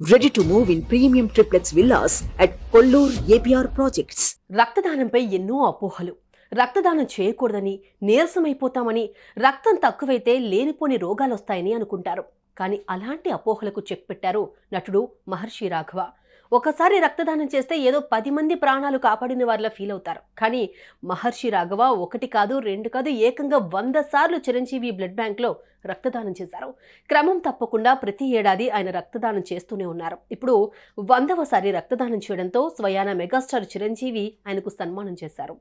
Ready to move in premium triplets villas at Kollur APR projects రక్తదానంపై ఎన్నో అపోహలు. రక్తదానం చేయకూడదని నీరసమైపోతామని రక్తం తక్కువైతే లేనిపోని రోగాలొస్తాయని అనుకుంటారు. కానీ అలాంటి అపోహలకు చెక్ పెట్టారు నటుడు మహర్షి రాఘవ. ఒకసారి రక్తదానం చేస్తే ఏదో పది మంది ప్రాణాలు కాపాడిన వారిలా ఫీల్ అవుతారు. కానీ మహర్షి రాఘవ ఒకటి కాదు రెండు కాదు ఏకంగా వంద సార్లు చిరంజీవి బ్లడ్ బ్యాంక్లో రక్తదానం చేశారు. క్రమం తప్పకుండా ప్రతి ఏడాది ఆయన రక్తదానం చేస్తూనే ఉన్నారు. ఇప్పుడు వందవసారి రక్తదానం చేయడంతో స్వయాన మెగాస్టార్ చిరంజీవి ఆయనకు సన్మానం చేశారు.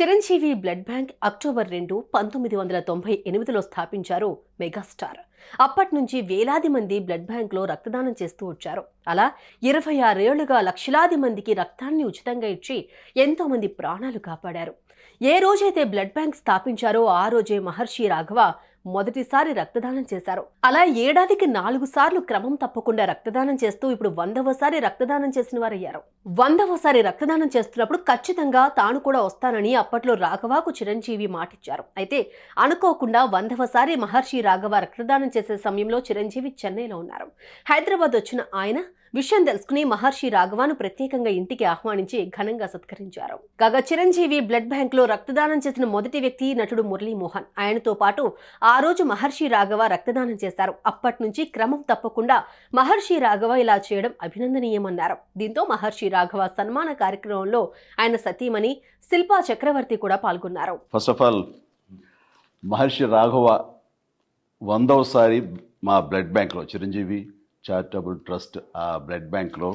చిరంజీవి బ్లడ్ బ్యాంక్ అక్టోబర్ రెండు పంతొమ్మిది వందల తొంభై ఎనిమిదిలో స్థాపించారు మెగాస్టార్. అప్పటి నుంచి వేలాది మంది బ్లడ్ బ్యాంక్లో రక్తదానం చేస్తూ వచ్చారు. అలా ఇరవై ఆరేళ్ళుగా లక్షలాది మందికి రక్తాన్ని ఉచితంగా ఇచ్చి ఎంతోమంది ప్రాణాలు కాపాడారు. ఏ రోజైతే బ్లడ్ బ్యాంక్ స్థాపించారో ఆ రోజే మహర్షి రాఘవ మొదటిసారి రక్తదానం చేశారు. అలా ఏడాదికి నాలుగు సార్లు క్రమం తప్పకుండా రక్తదానం చేస్తూ ఇప్పుడు వందవసారి రక్తదానం చేసిన వారయ్యారు. వందవసారి రక్తదానం చేస్తున్నప్పుడు ఖచ్చితంగా తాను కూడా వస్తానని అప్పట్లో రాఘవాకు చిరంజీవి మాటిచ్చారు. అయితే అనుకోకుండా వందవసారి మహర్షి రాఘవ రక్తదానం చేసే సమయంలో చిరంజీవి చెన్నైలో ఉన్నారు. హైదరాబాద్ వచ్చిన ఆయన విషయం తెలుసుకుని మహర్షి రాఘవాను ప్రత్యేకంగా ఇంటికి ఆహ్వానించి ఘనంగా సత్కరించారు. కాగా చిరంజీవి బ్లడ్ బ్యాంక్లో రక్తదానం చేసిన మొదటి వ్యక్తి నటుడు మురళీమోహన్. ఆయనతో పాటు ఆ రోజు మహర్షి రాఘవ రక్తదానం చేశారు. అప్పటి నుంచి క్రమం తప్పకుండా మహర్షి రాఘవ ఇలా చేయడం అభినందనీయమన్నారు. దీంతో మహర్షి రాఘవ సన్మాన కార్యక్రమంలో ఆయన సతీమణి శిల్పా చక్రవర్తి కూడా పాల్గొన్నారు. First of all Maharshi Raghava వందవసారి మా బ్లడ్ బ్యాంక్లో చిరంజీవి చారిటబుల్ ట్రస్ట్ ఆ బ్లడ్ బ్యాంక్లో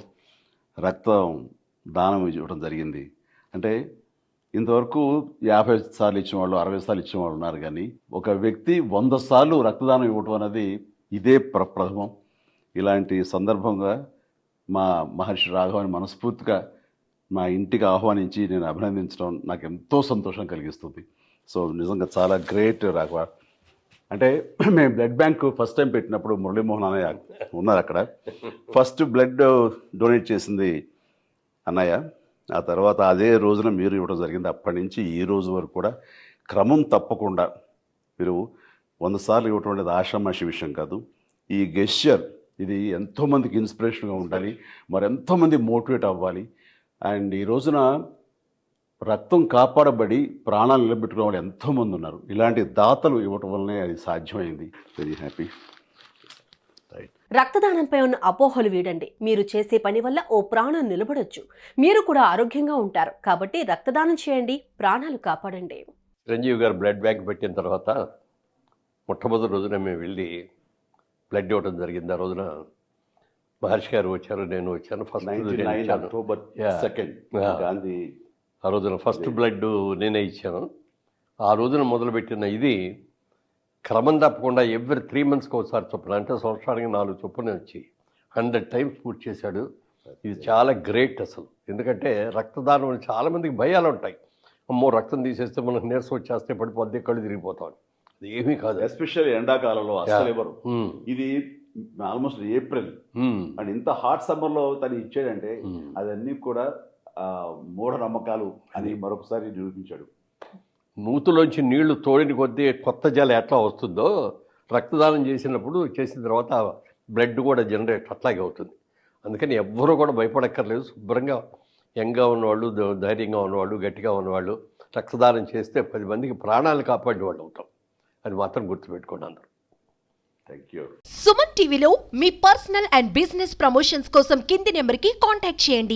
రక్తం దానం ఇవ్వడం జరిగింది. అంటే ఇంతవరకు యాభై సార్లు ఇచ్చిన వాళ్ళు అరవై సార్లు ఇచ్చిన వాళ్ళు ఉన్నారు కానీ ఒక వ్యక్తి వంద సార్లు రక్తదానం ఇవ్వటం అనేది ఇదే ప్ర ప్రథమం ఇలాంటి సందర్భంగా మా మహర్షి రాఘవాన్ని మనస్ఫూర్తిగా మా ఇంటికి ఆహ్వానించి నేను అభినందించడం నాకు ఎంతో సంతోషం కలిగిస్తుంది. సో నిజంగా చాలా గ్రేట్ రాఘవ. అంటే మేము బ్లడ్ బ్యాంక్ ఫస్ట్ టైం పెట్టినప్పుడు మురళీమోహన్ అన్నయ్య ఉన్నారు అక్కడ. ఫస్ట్ బ్లడ్ డొనేట్ చేసింది అన్నయ్య. ఆ తర్వాత అదే రోజున మీరు ఇవ్వడం జరిగింది. అప్పటి నుంచి ఈ రోజు వరకు కూడా క్రమం తప్పకుండా మీరు వంద సార్లు ఇవ్వటం అనేది ఆషామాషి విషయం కాదు. ఈ గెస్చర్ ఇది ఎంతోమందికి ఇన్స్పిరేషన్గా ఉండాలి. మరి ఎంతోమంది మోటివేట్ అవ్వాలి. అండ్ ఈ రోజున రక్తం కాపాడబడి ప్రాణాలు నిలబెట్టుకునే వాళ్ళు ఎంతోమంది ఉన్నారు. ఇలాంటి దాతలు ఇవ్వటం వల్లనే అది సాధ్యమైంది. వెరీ హ్యాపీ రైట్ రక్తదానంపై ఉన్న అపోహలు వీడండి. మీరు చేసే పని వల్ల ఓ ప్రాణం నిలబడొచ్చు. మీరు కూడా ఆరోగ్యంగా ఉంటారు. కాబట్టి రక్తదానం చేయండి. ప్రాణాలు కాపాడండి. చిరంజీవి గారు బ్లడ్ బ్యాంక్ పెట్టిన తర్వాత మొట్టమొదటి రోజున మేము వెళ్ళి బ్లడ్ ఇవ్వడం జరిగింది. ఆ రోజున మహర్షి గారు వచ్చారు నేను వచ్చాను. ఫస్ట్. అక్టోబర్. సెకండ్. గాంధీ ఆ రోజున ఫస్ట్ బ్లడ్ నేనే ఇచ్చాను. ఆ రోజున మొదలుపెట్టిన ఇది క్రమం తప్పకుండా ఎవ్రీ త్రీ మంత్స్కి ఒకసారి చొప్పున అంటే సంవత్సరానికి నాలుగు చొప్పున వచ్చి హండ్రెడ్ టైమ్స్ పూర్తి చేశాడు. ఇది చాలా గ్రేట్ అసలు. ఎందుకంటే రక్తదానం వల్ల చాలా మందికి భయాలు ఉంటాయి. అమ్మో రక్తం తీసేస్తే మనకు నీరసం వచ్చేస్తే పడిపోద్ది కళ్ళు తిరిగిపోతాం. అది ఏమీ కాదు. ఎస్పెషల్లీ ఎండాకాలంలో అసలు ఇది ఆల్మోస్ట్ ఏప్రిల్. అండ్ ఇంత హాట్ సమ్మర్లో తను ఇచ్చాడంటే. అదన్నీ కూడా మూఢనమ్మకాలు అని మరొకసారి నిరూపించాడు. నూతులోంచి నీళ్ళు తోడిన కొద్దీ కొత్త జల ఎట్లా వస్తుందో రక్తదానం చేసినప్పుడు చేసిన తర్వాత బ్లడ్ కూడా జనరేట్ అట్లాగే అవుతుంది. అందుకని ఎవ్వరూ కూడా భయపడక్కర్లేదు. శుభ్రంగా యంగ్గా ఉన్నవాళ్ళు ధైర్యంగా ఉన్నవాళ్ళు గట్టిగా ఉన్నవాళ్ళు రక్తదానం చేస్తే పది మందికి ప్రాణాలు కాపాడిన వాళ్ళు అవుతాం. అది మాత్రం గుర్తుపెట్టుకోండి అందరూ. థ్యాంక్ యూ సుమన్ టీవీలో మీ పర్సనల్ అండ్ బిజినెస్ ప్రమోషన్స్ కోసం కింది నెంబర్కి కాంటాక్ట్ చేయండి.